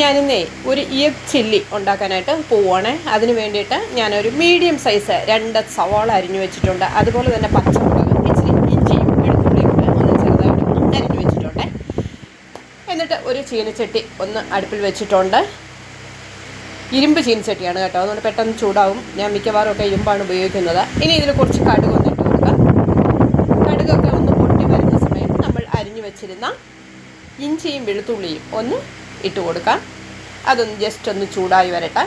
ഞാനിന്നേ ഒരു ഇയക് ചില്ലി ഉണ്ടാക്കാനായിട്ട് പോവുകയാണേ അതിന് വേണ്ടിയിട്ട് ഞാനൊരു മീഡിയം സൈസ് രണ്ട് സവാള അരിഞ്ഞു വെച്ചിട്ടുണ്ട്. അതുപോലെ തന്നെ പച്ചമുളക് ഇച്ചിരി ഇഞ്ചിയും വെളുത്തുള്ളിയും കൂടെ ഒന്ന് ചെറുതായിട്ടൊന്ന് അരിഞ്ഞു വെച്ചിട്ടുണ്ട്. എന്നിട്ട് ഒരു ചീനച്ചട്ടി ഒന്ന് അടുപ്പിൽ വെച്ചിട്ടുണ്ട്. ഇരുമ്പ് ചീനച്ചട്ടിയാണ് കേട്ടോ. അതുകൊണ്ട് പെട്ടെന്ന് ചൂടാവും. ഞാൻ മിക്കവാറും ഒക്കെ ഇരുമ്പാണ് ഉപയോഗിക്കുന്നത്. ഇനി ഇതിൽ കുറച്ച് കടുക് ഒന്ന് ഇട്ട് കൊടുക്കാം. കടുകൊക്കെ ഒന്ന് പൊട്ടി വരുന്ന സമയത്ത് നമ്മൾ അരിഞ്ഞു വെച്ചിരുന്ന ഇഞ്ചിയും വെളുത്തുള്ളിയും ഒന്ന് ഇട്ട് കൊടുക്കാം. അതൊന്ന് ജസ്റ്റ് ഒന്ന് ചൂടായി വരട്ടെ.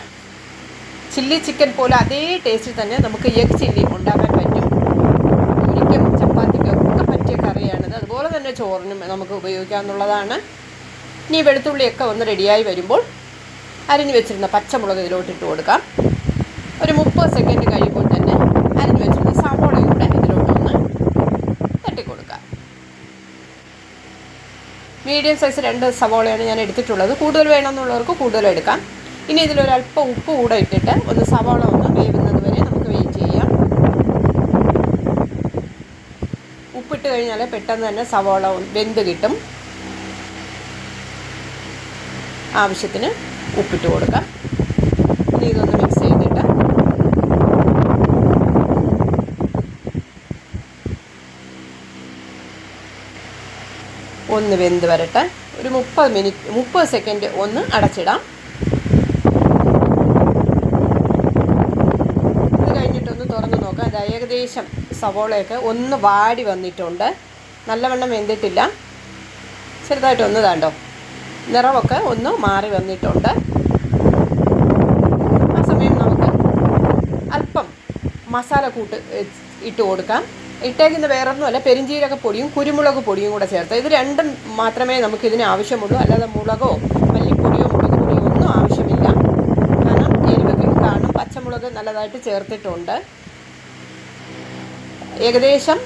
ചില്ലി ചിക്കൻ പോലെ അതേ ടേസ്റ്റിൽ തന്നെ നമുക്ക് എഗ് ചില്ലി ഉണ്ടാക്കാൻ പറ്റും. പൂരിക്കും ചപ്പാത്തിക്കും ഒക്കെ പറ്റിയ കറിയാണിത്. അതുപോലെ തന്നെ ചോറിനും നമുക്ക് ഉപയോഗിക്കാവുന്നതാണ്. ഇനി വെളുത്തുള്ളിയൊക്കെ ഒന്ന് റെഡിയായി വരുമ്പോൾ അരിഞ്ഞു വെച്ചിരുന്ന പച്ചമുളക് ഇതിലോട്ട് ഇട്ട് കൊടുക്കാം. ഒരു മുപ്പത് സെക്കൻഡ് കഴിയുമ്പോൾ തന്നെ അരിഞ്ഞു വെച്ചിരുന്ന സവോളയും കൂടെ ഇതിലോട്ടൊന്ന് തട്ടിക്കൊടുക്കാം മീഡിയം സൈസ് രണ്ട് സവോളയാണ് ഞാൻ എടുത്തിട്ടുള്ളത്. കൂടുതൽ വേണമെന്നുള്ളവർക്ക് കൂടുതൽ എടുക്കാം. ഇനി ഇതിലൊരല്പം ഉപ്പ് കൂടെ ഇട്ടിട്ട് ഒന്ന് സവോള ഒന്ന് വേവുന്നത് വരെ നമുക്ക് വെയിറ്റ് ചെയ്യാം. ഉപ്പിട്ട് കഴിഞ്ഞാൽ പെട്ടെന്ന് തന്നെ സവോള വെന്ത് കിട്ടും. ആവശ്യത്തിന് ഉപ്പിട്ട് കൊടുക്കാം ഇനി ഇതൊന്ന് മിക്സ് ചെയ്തിട്ട് ഒന്ന് വെന്ത് വരട്ടെ. ഒരു മുപ്പത് മിനിറ്റ് മുപ്പത് സെക്കൻഡ് ഒന്ന് അടച്ചിടാം. ഇത് കഴിഞ്ഞിട്ടൊന്ന് തുറന്ന് നോക്കാം. അത് ഏകദേശം സവോളയൊക്കെ ഒന്ന് വാടി വന്നിട്ടുണ്ട്. നല്ലവണ്ണം വെന്തിട്ടില്ല. ചെറുതായിട്ടൊന്ന് താണ്ടോ നിറമൊക്കെ ഒന്ന് മാറി വന്നിട്ടുണ്ട്. ആ സമയം നമുക്ക് അല്പം മസാല കൂട്ട് ഇട്ട് കൊടുക്കാം. ഇട്ടേക്കുന്ന വേറൊന്നുമല്ല പെരിഞ്ചീരക പൊടിയും കുരുമുളക് പൊടിയും കൂടെ ചേർത്ത്. ഇത് രണ്ടും മാത്രമേ നമുക്ക് ഇതിന് ആവശ്യമുള്ളൂ. അല്ലാതെ മുളകോ മല്ലിപ്പൊടിയോ മുളക് പൊടിയോ ഒന്നും ആവശ്യമില്ല. കാരണം എരിവൊക്കെ കാണും. പച്ചമുളക് നല്ലതായിട്ട് ചേർത്തിട്ടുണ്ട്. ഏകദേശം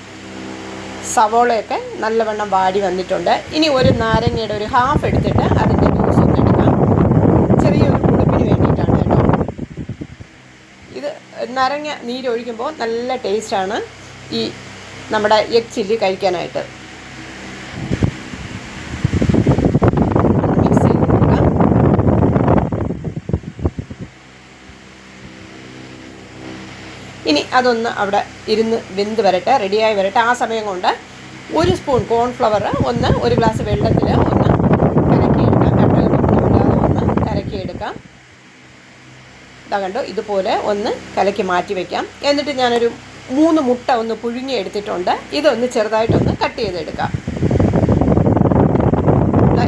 സവോളയൊക്കെ നല്ലവണ്ണം വാടി വന്നിട്ടുണ്ട്. ഇനി ഒരു നാരങ്ങയുടെ ഒരു ഹാഫ് എടുത്തിട്ട് അതിന്റെ ജ്യൂസ് ഒന്ന് എടുക്കാം. ചെറിയൊരു പുളിപ്പിന് വേണ്ടിയിട്ടാണ് കേട്ടോ. ഇത് നാരങ്ങ നീരൊഴിക്കുമ്പോൾ നല്ല ടേസ്റ്റാണ് ഈ നമ്മുടെ എഗ് ചില്ലി കഴിക്കാനായിട്ട്. ഇനി അതൊന്ന് അവിടെ ഇരുന്ന് വെന്ത് വരട്ടെ റെഡിയായി വരട്ടെ. ആ സമയം കൊണ്ട് ഒരു സ്പൂൺ കോൺഫ്ലവർ ഒന്ന് ഒരു ഗ്ലാസ് വെള്ളത്തിൽ ഒന്ന് കരക്കിയെടുക്കാം കട്ടകളൊന്നുമില്ലാതെ ഒന്ന് കരക്കിയെടുക്കാം ഇതാ കണ്ടോ ഇതുപോലെ ഒന്ന് കലക്കി മാറ്റി വയ്ക്കാം എന്നിട്ട് ഞാനൊരു മൂന്ന് മുട്ട ഒന്ന് പുഴുങ്ങി എടുത്തിട്ടുണ്ട്. ഇതൊന്ന് ചെറുതായിട്ടൊന്ന് കട്ട് ചെയ്തെടുക്കാം.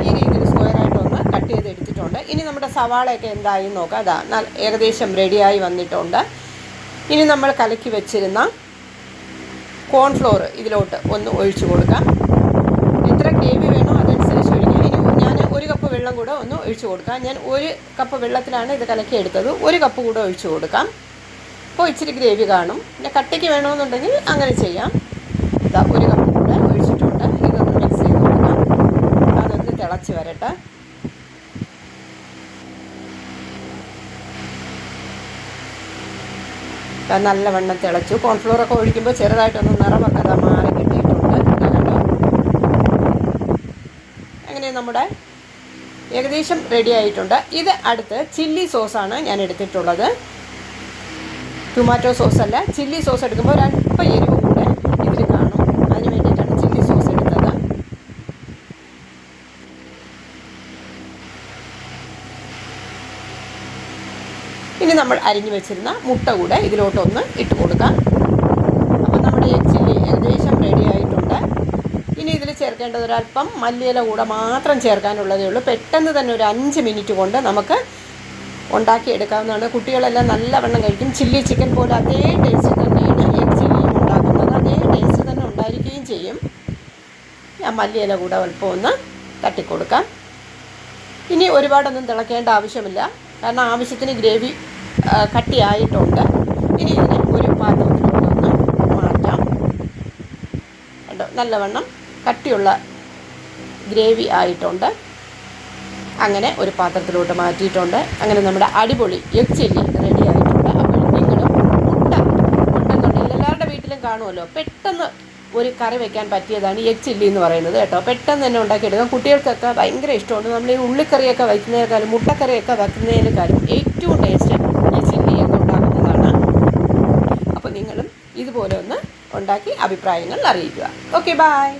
ഈ രീതിയിൽ സ്ക്വയറായിട്ടൊന്ന് കട്ട് ചെയ്ത് എടുത്തിട്ടുണ്ട് ഇനി നമ്മുടെ സവാളയൊക്കെ എന്തായി നോക്കാം. അതാ ഏകദേശം റെഡിയായി വന്നിട്ടുണ്ട്. ഇനി നമ്മൾ കലക്കി വെച്ചിരുന്ന കോൺഫ്ലോർ ഇതിലോട്ട് ഒന്ന് ഒഴിച്ചു കൊടുക്കാം. എത്ര ഗ്രേവി വേണോ അതനുസരിച്ച് ഒഴിക്കാം. ഇനി ഞാൻ ഒരു കപ്പ് വെള്ളം കൂടെ ഒന്ന് ഒഴിച്ചു കൊടുക്കാം. ഞാൻ ഒരു കപ്പ് വെള്ളത്തിലാണ് ഇത് കലക്കി എടുത്തത് ഒരു കപ്പ് കൂടെ ഒഴിച്ചു കൊടുക്കാം. അപ്പോൾ ഇച്ചിരി ഗ്രേവി കാണും. പിന്നെ കട്ടിക്ക് വേണമെന്നുണ്ടെങ്കിൽ അങ്ങനെ ചെയ്യാം. ഇതാ ഒരു കപ്പ് കൂടെ ഒഴിച്ചിട്ടുണ്ട്. ഇതൊന്ന് മിക്സ് ചെയ്ത് കൊടുക്കാം. അതൊന്ന് തിളച്ച് വരട്ടെ. നല്ലവണ്ണം തിളച്ചു. കോൺഫ്ലോറൊക്കെ ഒഴിക്കുമ്പോൾ ചെറുതായിട്ടൊന്ന് നിറമൊക്കെ അതാ മാറി കിട്ടിയിട്ടുണ്ട്. കണ്ടോ? അങ്ങനെ നമ്മുടെ ഏകദേശം റെഡി ആയിട്ടുണ്ട്. ഇത് അടുത്ത് ചില്ലി സോസാണ് ഞാൻ എടുത്തിട്ടുള്ളത്. ടൊമാറ്റോ സോസ് അല്ല ചില്ലി സോസ് എടുക്കുമ്പോൾ ഒരല്പം എരിവ് കൂടെ ഇതിൽ കാണും. അതിന് വേണ്ടിയിട്ടാണ് ചില്ലി സോസ് എടുത്തത്. ഇനി നമ്മൾ അരിഞ്ഞു വെച്ചിരുന്ന മുട്ട കൂടെ ഇതിലോട്ടൊന്ന് ഇട്ട് കൊടുക്കാം. അപ്പോൾ നമ്മുടെ ഈ ചില്ലി ഏകദേശം റെഡി ആയിട്ടുണ്ട്. ഇനി ഇതിൽ ചേർക്കേണ്ടത് ഒരല്പം മല്ലിയില കൂടെ മാത്രം ചേർക്കാനുള്ളതേ ഉള്ളൂ. പെട്ടെന്ന് തന്നെ ഒരു അഞ്ച് മിനിറ്റ് കൊണ്ട് നമുക്ക് ഉണ്ടാക്കിയെടുക്കാവുന്നതാണ്. കുട്ടികളെല്ലാം നല്ലവണ്ണം കഴിക്കും. ചില്ലി ചിക്കൻ പോലെ അതേ ടേസ്റ്റ് തന്നെയാണ് എഗ് ചില്ലിയും ഉണ്ടാക്കുന്നത്. അതേ ടേസ്റ്റ് തന്നെ ഉണ്ടായിരിക്കുകയും ചെയ്യും. ഞാൻ മല്ലിയില കൂടെ അല്പം ഒന്ന് തട്ടിക്കൊടുക്കാം. ഇനി ഒരുപാടൊന്നും തിളക്കേണ്ട ആവശ്യമില്ല. കാരണം ആവശ്യത്തിന് ഗ്രേവി കട്ടിയായിട്ടുണ്ട്. ഇനി ഇതിനെ ഒരു പാത്രത്തിലൊന്ന് മാറ്റാം. കണ്ടോ? നല്ലവണ്ണം കട്ടിയുള്ള ഗ്രേവി ആയിട്ടുണ്ട്. അങ്ങനെ ഒരു പാത്രത്തിലോട്ട് മാറ്റിയിട്ടുണ്ട്. അങ്ങനെ നമ്മുടെ അടിപൊളി എഗ് ചില്ലി റെഡി ആയിട്ടുണ്ട്. അപ്പോൾ നിങ്ങളും മുട്ട മുട്ടെന്നുണ്ടെങ്കിൽ എല്ലാവരുടെ വീട്ടിലും കാണുമല്ലോ. പെട്ടെന്ന് ഒരു കറി വെക്കാൻ പറ്റിയതാണ് എഗ് ചില്ലി എന്ന് പറയുന്നത് കേട്ടോ. പെട്ടെന്ന് തന്നെ ഉണ്ടാക്കിയെടുക്കാം. കുട്ടികൾക്കൊക്കെ ഭയങ്കര ഇഷ്ടമാണ്. നമ്മൾ ഈ ഉള്ളിക്കറിയൊക്കെ വയ്ക്കുന്നതിനേക്കാളും മുട്ടക്കറിയൊക്കെ വയ്ക്കുന്നതിനേക്കാളും ഏറ്റവും ടേസ്റ്റ് ഈ ചില്ലിയൊക്കെ ഉണ്ടാക്കുന്നതാണ്. അപ്പോൾ നിങ്ങളും ഇതുപോലെ ഒന്ന് ഉണ്ടാക്കി അഭിപ്രായങ്ങൾ അറിയിക്കുക. Okay bye